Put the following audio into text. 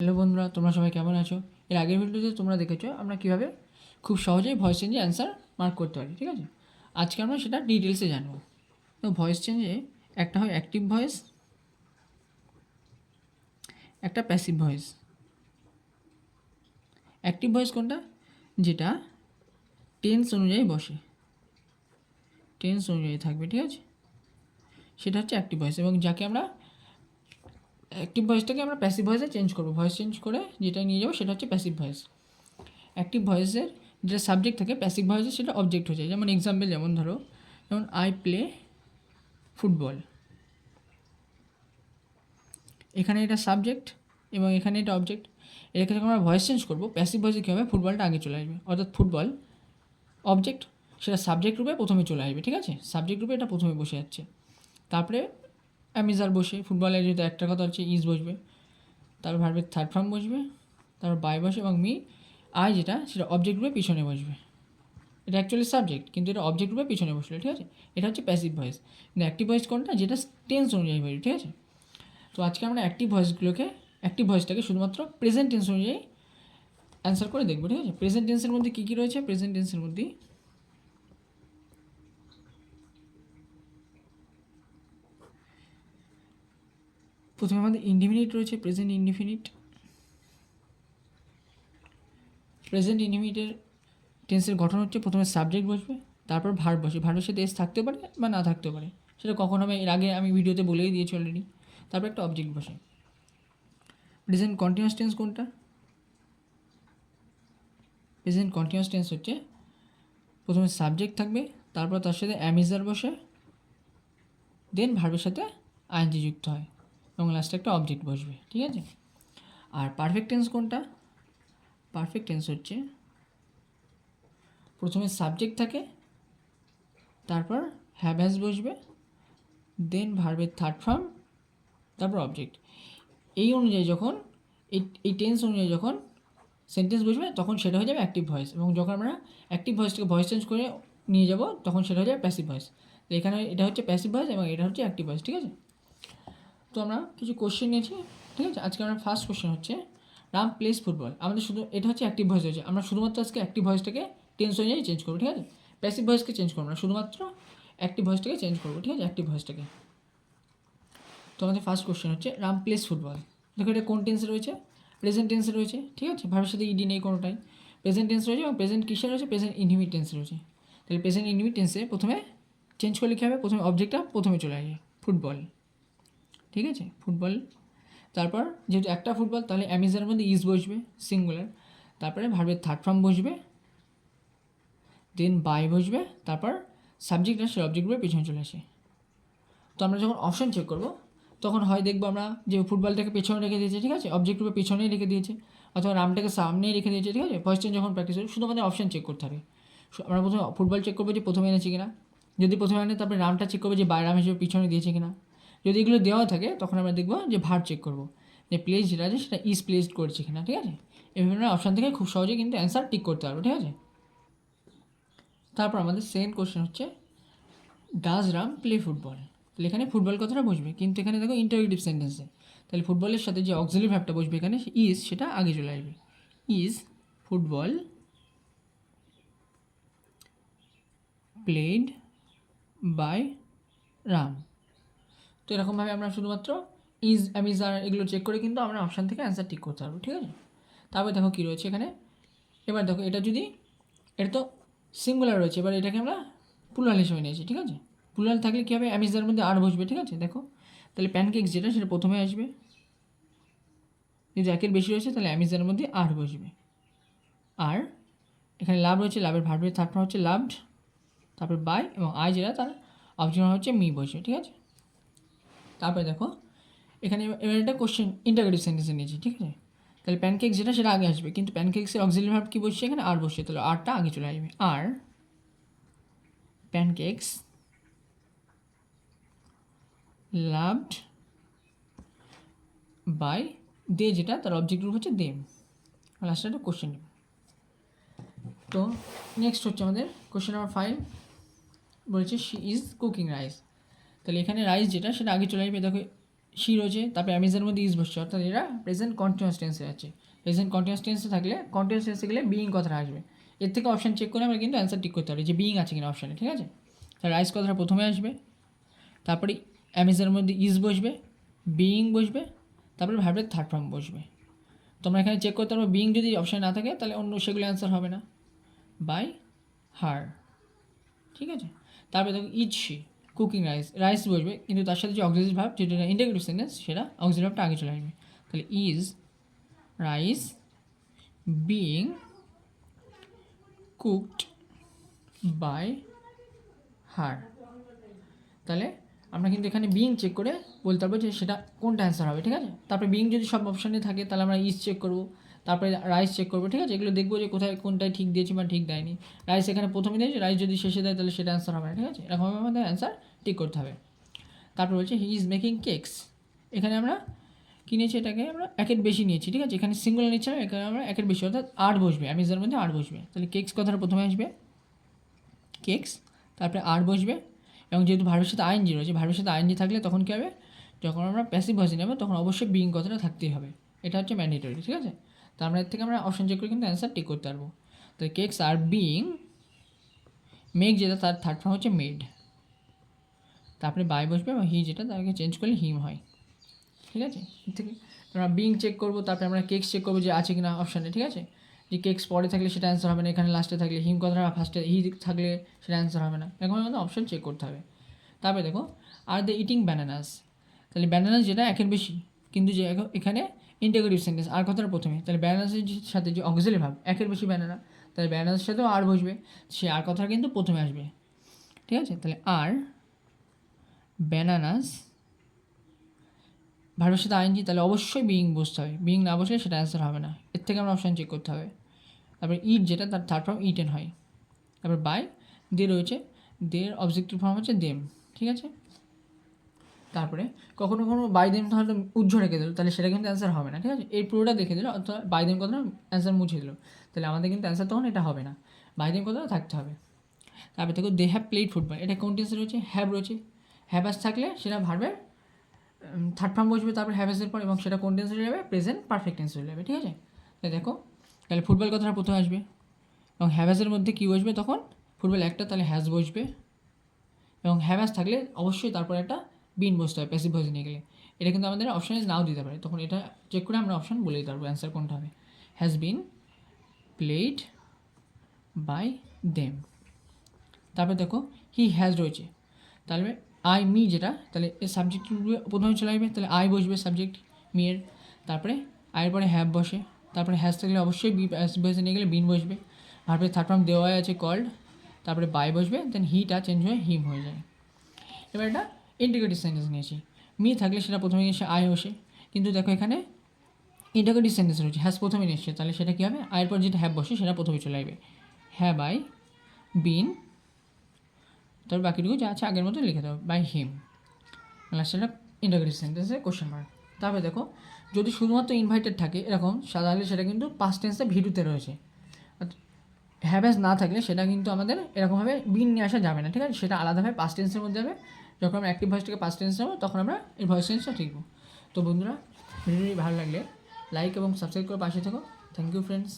Hello বন্ধুরা, তোমরা সবাই কেমন আছো? এর আগের ভিডিওতে তোমরা দেখেছ আমরা কীভাবে খুব সহজেই ভয়েস চেঞ্জে অ্যান্সার মার্ক করতে পারি, ঠিক আছে? আজকে আমরা সেটা ডিটেলসে জানব। তো ভয়েস চেঞ্জে একটা হয় অ্যাক্টিভ ভয়েস একটা প্যাসিভ ভয়েস অ্যাক্টিভ ভয়েস কোনটা? যেটা টেন্স অনুযায়ী বসে। টেন্স অনুযায়ী থাকবে, ঠিক আছে? সেটা হচ্ছে অ্যাক্টিভ ভয়েস এবং যাকে আমরা অ্যাক্টিভ ভয়েসটাকে আমরা প্যাসিভ ভয়েসে চেঞ্জ করব। ভয়েস চেঞ্জ করে যেটা নিয়ে যাব সেটা হচ্ছে প্যাসিভ ভয়েস অ্যাক্টিভ ভয়েসের যেটা সাবজেক্ট থাকে প্যাসিভ ভয়েসে সেটা অবজেক্ট হয়ে যায়। যেমন এক্সাম্পল যেমন ধরো, যেমন আই প্লে ফুটবল এখানে এটা সাবজেক্ট এবং এখানে এটা অবজেক্ট এটাকে যখন আমরা ভয়েস চেঞ্জ করব প্যাসিভ ভয়েসে কী হবে? ফুটবলটা আগে চলে আসবে। অর্থাৎ ফুটবল অবজেক্ট সেটা সাবজেক্ট রূপে প্রথমে চলে আসবে, ঠিক আছে? সাবজেক্ট রূপে এটা প্রথমে বসে যাচ্ছে। তারপরে অ্যামিজার বসে, ফুটবলের যেহেতু একটা কথা হচ্ছে ইজ বসবে তারপর ভার্বের থার্ড ফর্ম বসবে তারপর বাই বসে এবং মি, আই যেটা, সেটা অবজেক্ট রূপে পিছনে বসবে। এটা অ্যাকচুয়ালি সাবজেক্ট কিন্তু এটা অবজেক্ট রূপে পিছনে বসল, ঠিক আছে? এটা হচ্ছে প্যাসিভ ভয়েস কিন্তু অ্যাক্টিভ ভয়েস কোনটা? যেটা টেন্স অনুযায়ী বসবে, ঠিক আছে? তো আজকে আমরা অ্যাক্টিভ ভয়েসগুলোকে অ্যাক্টিভ ভয়েসটাকে শুধুমাত্র প্রেজেন্ট টেন্স অনুযায়ী অ্যান্সার করে দেখব, ঠিক আছে? প্রেজেন্ট টেন্সের মধ্যে কী কী রয়েছে? প্রেজেন্ট টেন্সের মধ্যে প্রথমে আমাদের ইন্ডিফিনিট রয়েছে প্রেজেন্ট ইন্ডিফিনিট প্রেজেন্ট ইন্ডিফিনিটের টেন্সের গঠন হচ্ছে প্রথমে সাবজেক্ট বসবে, তারপর ভার বসে ভার্বের সাথে এস থাকতে পারে বা না থাকতে পারে। সেটা কখন হবে এর আগে আমি ভিডিওতে বলেই দিয়েছি অলরেডি তারপর একটা অবজেক্ট বসে। প্রেজেন্ট কন্টিনিউয়াস টেন্স কোনটা? প্রেজেন্ট কন্টিনিউয়াস টেন্স হচ্ছে, প্রথমে সাবজেক্ট থাকবে, তারপর তার সাথে অ্যামিজার বসে দেন ভার্বের সাথে আইনজি যুক্ত হয়। এবং লাস্টে একটা অবজেক্ট বসবে, ঠিক আছে? আর পারফেক্ট টেন্স কোনটা? পারফেক্ট টেন্স হচ্ছে, প্রথমে সাবজেক্ট থাকে, তারপর হ্যাভ বসবে দেন ভার্বের থার্ড ফর্ম তারপর অবজেক্ট এই অনুযায়ী যখন, এই এই টেন্স অনুযায়ী যখন সেন্টেন্স বসবে, তখন সেটা হয়ে যাবে অ্যাক্টিভ ভয়েস এবং যখন আমরা অ্যাক্টিভ ভয়েসটাকে ভয়েস চেঞ্জ করে নিয়ে যাব, তখন সেটা হয়ে যাবে প্যাসিভ ভয়েস তো এখানে এটা হচ্ছে প্যাসিভ ভয়েস এবং এটা হচ্ছে অ্যাক্টিভ ভয়েস ঠিক আছে? তো আমরা কিছু কোশ্চেন নিয়েছি, ঠিক আছে? আজকে আমরা ফার্স্ট কোশ্চেন হচ্ছে, রাম প্লেস ফুটবল আমাদের শুধু, এটা হচ্ছে অ্যাক্টিভ ভয়েস হয়েছে। আমরা শুধুমাত্র আজকে অ্যাক্টিভ ভয়েসটাকে টেন্স অনুযায়ী চেঞ্জ করব, ঠিক আছে? প্যাসিভ ভয়েসকে চেঞ্জ করব না, শুধুমাত্র অ্যাক্টিভ ভয়েসটাকে চেঞ্জ করব, ঠিক আছে? অ্যাক্টিভ ভয়েসটাকে তো আমাদের ফার্স্ট কোশ্চেন হচ্ছে, রাম প্লেস ফুটবল দেখো এটা কোন টেন্সে রয়েছে? প্রেজেন্ট টেন্সে রয়েছে, ঠিক আছে? ভাবের সাথে ইডি নেই কোনোটাই প্রেজেন্ট টেন্স রয়েছে এবং প্রেজেন্ট কিসে রয়েছে? প্রেজেন্ট ইনহিমিট টেন্সে রয়েছে। তাহলে প্রেজেন্ট ইনহিমিট টেন্সে প্রথমে চেঞ্জ করলে কী হবে, প্রথমে অবজেক্টটা প্রথমে চলে আসে ফুটবল ঠিক আছে? ফুটবল। তারপর যেহেতু একটা ফুটবল, তাহলে অ্যামিজার মধ্যে ইজ বসবে, সিঙ্গুলার। তারপরে ভার্বের থার্ড ফর্ম বসবে। দেন বাই বসবে। তারপর সাবজেক্ট আসে অবজেক্ট রূপে পেছনে চলে আসে। তো আমরা যখন অপশন চেক করব, তখন হয় দেখব আমরা যে ফুটবলটাকে পেছনে রেখে দিয়েছে, ঠিক আছে? অবজেক্ট রূপে পেছনেই রেখে দিয়েছে, অথবা রামটাকে সামনেই রেখে দিয়েছে, ঠিক আছে? ফার্স্ট টাইম যখন প্র্যাকটিস হবে শুধু আমাদের অপশন চেক করতে হবে। আমরা প্রথমে ফুটবল চেক করব যে প্রথমে এনেছে কিনা। যদি প্রথমে আনে, তারপরে রামটা চেক করব যে বাইরাম হিসেবে পিছনে দিয়েছে কিনা। যদি এগুলো দেওয়া থাকে, তখন আমরা দেখব যে ভার চেক করব। যে প্লেস যেটা আছে, সেটা ইজ প্লেসড করেছে কিনা, ঠিক আছে? এভাবে আমরা অপশান থেকে খুব সহজে কিন্তু অ্যান্সার টিক করতে পারব, ঠিক আছে? তারপর আমাদের সেকেন্ড কোশ্চেন হচ্ছে ডাজ রাম প্লে ফুটবল তাহলে এখানে ফুটবল কথাটা বসবে কিন্তু এখানে দেখো ইন্টারোগেটিভ সেন্টেন্সে তাহলে ফুটবলের সাথে যে অক্সিলি ভ্যাবটা বসবে এখানে ইজ সেটা আগে চলে আসবে। Is football played by Ram তো এরকমভাবে আমরা শুধুমাত্র ইজ অ্যামিজার এগুলো চেক করে, কিন্তু আমরা অপশান থেকে অ্যান্সার ঠিক করতে পারব, ঠিক আছে? তারপরে দেখো কী রয়েছে এখানে। এবার দেখো, এটা যদি, এটা তো সিঙ্গুলার রয়েছে, এবার এটাকে আমরা প্লুরাল হিসেবে নিয়েছি, ঠিক আছে? প্লুরাল থাকলে কী হবে? অ্যামিজার মধ্যে আর বসবে, ঠিক আছে? দেখো, তাহলে প্যানকেক্স যেটা, সেটা প্রথমে আসবে। যদি একের বেশি রয়েছে, তাহলে অ্যামিজার মধ্যে আর বসবে। আর এখানে লাভ রয়েছে, লাভের ভার্বের থার্ড হচ্ছে লাভড তারপর বাই এবং আই যেটা, তার অপশন হচ্ছে মি বসবে, ঠিক আছে? তারপরে দেখো, এখানে এবার- একটা কোশ্চেন ইন্টারগ্রেটিভ সেন্টেন্সে নিয়েছি, ঠিক আছে? তাহলে প্যানকেক যেটা, সেটা আগে আসবে, কিন্তু প্যানকেক্সের অক্সিলারি ভার্ব কী বসছে এখানে? আর বসছে, তাহলে আরটা আগে চলে আসবে। আর প্যানকেক্স লাভড বাই দে যেটা, তার অবজেক্ট গ্রুপ হচ্ছে দেম লাস্টে একটা কোশ্চেন তো নেক্সট হচ্ছে আমাদের কোশ্চেন নাম্বার ফাইভ বলেছে শি ইজ কুকিং রাইস তাহলে এখানে রাইস যেটা, সেটা আগে চলে আসবে। দেখো সি রয়েছে তারপরে অ্যামিজের মধ্যে ইজ বসছে। অর্থাৎ এরা প্রেজেন্ট কন্টিনিউয়াস টেন্সে আছে। প্রেজেন্ট কন্টিনিউয়াস টেন্সে থাকলে কন্টিনিউয়াস টেন্সে গেলে বিইং কথাটা আসবে। এর থেকে অপশান চেক করে আমরা কিন্তু অ্যান্সার ঠিক করতে পারি যে বিইং আছে কিনা অপশানে ঠিক আছে? তাহলে রাইস কথাটা প্রথমে আসবে। তারপরে অ্যামিজের মধ্যে ইজ বসবে বিইং বসবে, তারপরে ভার্বের থার্ড ফর্ম বসবে। তোমরা এখানে চেক করতে পারব বিইং যদি অপশান না থাকে, তাহলে অন্য সেগুলো অ্যান্সার হবে না। বাই হার ঠিক আছে? তারপরে দেখো is she cooking rice rice বসবে, কিন্তু তার সাথে যে অক্সিজেন ভাব, যেটা ইন্টাগ্রেটিভ সেন্টেন্স সেটা অক্সিজেন ভাবটা আগে চলে আসবে। তাহলে is rice being cooked by her তাহলে আমরা কিন্তু এখানে বিং চেক করে বলতে পারব যে সেটা কোনটা অ্যান্সার হবে, ঠিক আছে? তারপরে বিং যদি সব অপশানে থাকে, তাহলে আমরা ইজ চেক করব। তারপরে রাইস চেক করব, ঠিক আছে? এগুলো দেখব যে কোথায়, কোনটায় ঠিক দিয়েছি বা ঠিক দেয়নি। রাইস এখানে প্রথমে দিয়েছে রাইস যদি শেষে দেয় তাহলে সেটা অ্যান্সার হবে না, ঠিক আছে? এরকমভাবে আমাদের অ্যান্সার ঠিক করতে হবে। তারপর বলছে হি ইজ মেকিং কেকস এখানে আমরা কী নিয়েছি? এটাকে আমরা একের বেশি নিয়েছি, ঠিক আছে? এখানে সিঙ্গল নিচ্ছি এখানে আমরা একের বেশি, অর্থাৎ আট বসবে অ্যামিজের মধ্যে আট বসবে। তাহলে কেকস কথাটা প্রথমে আসবে। কেকস তারপরে আট বসবে, এবং যেহেতু ভার্বের সাথে আইনজি রয়েছে, ভার্বের সাথে আইনজি থাকলে তখন কী হবে? যখন আমরা প্যাসিভ ভয়েসে নেব তখন অবশ্যই বিং কথাটা থাকতেই হবে। এটা হচ্ছে ম্যান্ডেটরি ঠিক আছে? তো আমরা এর থেকে আমরা অপশন চেক করে কিন্তু অ্যান্সার টিক করতে পারব। তো কেকস আর বিং মেক যেটা তার থার্ড ফর্ম হচ্ছে মেড তারপরে বাই বসবে এবং হি যেটা তাকে চেঞ্জ করলে হিম হয়। ঠিক আছে? থেকে আমরা বিং চেক করব, তারপরে আমরা কেকস চেক করব যে আছে কিনা অপশানে ঠিক আছে? যে কেকস পরে থাকলে সেটা অ্যান্সার হবে না, এখানে লাস্টে থাকলে হিম কথাটা ফার্স্টে হি থাকলে সেটা অ্যান্সার হবে না। এরকম আমাদের অপশান চেক করতে হবে। তারপরে দেখো আর দ্য ইটিং ব্যানানাস তাহলে ব্যানানাস যেটা একের বেশি, কিন্তু যে এখন- এখানে ইন্টিগ্রেটিভ সেন্টেন্স আর কথাটা প্রথমে, তাহলে ব্যানানাসের যে- সাথে যে অক্সিলি ভাব, একের বেশি ব্যানানা তাহলে ব্যানানাসের সাথেও আর বসবে, সে আর কথাটা কিন্তু প্রথমে আসবে, ঠিক আছে? তাহলে আর ব্যানানাস ভার্বের সাথে আইনজি তাহলে অবশ্যই বিইং বসতে হবে বিইং না বসলে সেটা অ্যান্সার হবে না, এর থেকে আমরা অপশান চেক করতে হবে, তারপরে ইট যেটা, তার থার্ড ফর্ম ইটেন হয়, তারপর বাই দে রয়েছে দের অবজেক্টিভ ফর্ম হচ্ছে দেম ঠিক আছে? তারপরে কখনো কখনো বাই দেম তাহলে উজ্জ্ব রেখে দিল, তাহলে সেটা কিন্তু অ্যান্সার হবে না, ঠিক আছে? এই পুরোটা দেখে দিল, অর্থাৎ বাই দেম কথাটা অ্যান্সার মুছে দিল। তাহলে আমাদের কিন্তু অ্যান্সার তখন এটা হবে না। বাই দেম কথাটা থাকতে হবে। তারপরে দেখো দে হ্যাভ প্লেড ফুটবল এটা কোন টেন্সে রয়েছে? হ্যাভ রয়েছে। হ্যাভাস থাকলে সেটা ভার্বের থার্ড ফর্ম বসবে, তারপর হ্যাভেসের পর, এবং সেটা কোন টেন্সে চলে যাবে? প্রেজেন্ট পারফেক্ট টেন্সে চলে যাবে, ঠিক আছে? তাই দেখো, তাহলে ফুটবল কথাটা প্রথমে আসবে। এবং হ্যাভাসের মধ্যে কী বসবে তখন? ফুটবল একটা, তাহলে হ্যাজ বসবে। এবং হ্যাভাস থাকলে অবশ্যই তারপর একটা বিন বসতে হয় প্যাসিভ ভয়েস নিয়ে গেলে। এটা কিন্তু আমাদের অপশানে নাও দিতে পারে। তখন এটা চেক করে আমরা অপশান বলে দিতে পারব অ্যান্সার কোনটা হবে। Has been played by them তারপর দেখো হি হ্যাজ রয়েছে। তাহলে আই মি যেটা, তাহলে এর সাবজেক্ট প্রথমে চলে আসবে, তাহলে আই বসবে সাবজেক্ট মি এর। তারপরে আয়ের পরে হ্যাভ বসে। তারপরে হ্যাজ থাকলে অবশ্যই বি নিয়ে গেলে বিন বসবে। তারপরে থার্ড ফর্ম দেওয়া আছে কল্ড তারপরে বাই বসবে দেন হিটা চেঞ্জ হয়ে হিম হয়ে যায়। এবার এটা ইন্টিগ্রেটিভ সেন্টেন্স নিয়েছি। মি থাকলে সেটা প্রথমে এসে আয় বসে। কিন্তু দেখো এখানে ইন্টিগ্রেটিভ সেন্টেন্স রয়েছে। হ্যাজ প্রথমে নিচ্ছে তাহলে সেটা কী হবে? আয়ের পর যেটা হ্যাভ বসে, সেটা প্রথমে চলে আসবে। হ্যাভ আই বিন তারপর বাকিটুকু যা আছে আগের মতো লিখে দেবো বাই হিম। লাস্টটা ইন্টাগ্রেটিভ সেন্টেন্সে কোশ্চেন মার্ক তারপরে দেখো, যদি শুধুমাত্র ইনভাইটেড থাকে, এরকম সাধারণত সেটা কিন্তু পাস্ট টেন্সে ভিডিওতে রয়েছে। হ্যাভেস না থাকলে সেটা কিন্তু আমাদের এরকমভাবে বিন নিয়ে আসা যাবে না, ঠিক আছে? সেটা আলাদাভাবে পাস্ট টেন্সের মধ্যে যাবে। যখন আমরা অ্যাক্টিভ ভয়েস থেকে পাস্ট টেন্স নেব, তখন আমরা এই ভয়েস টেন্সটা শিখব তো বন্ধুরা, ভিডিওটি ভালো লাগলে লাইক এবং সাবস্ক্রাইব করে পাশে থাকো। Thank you friends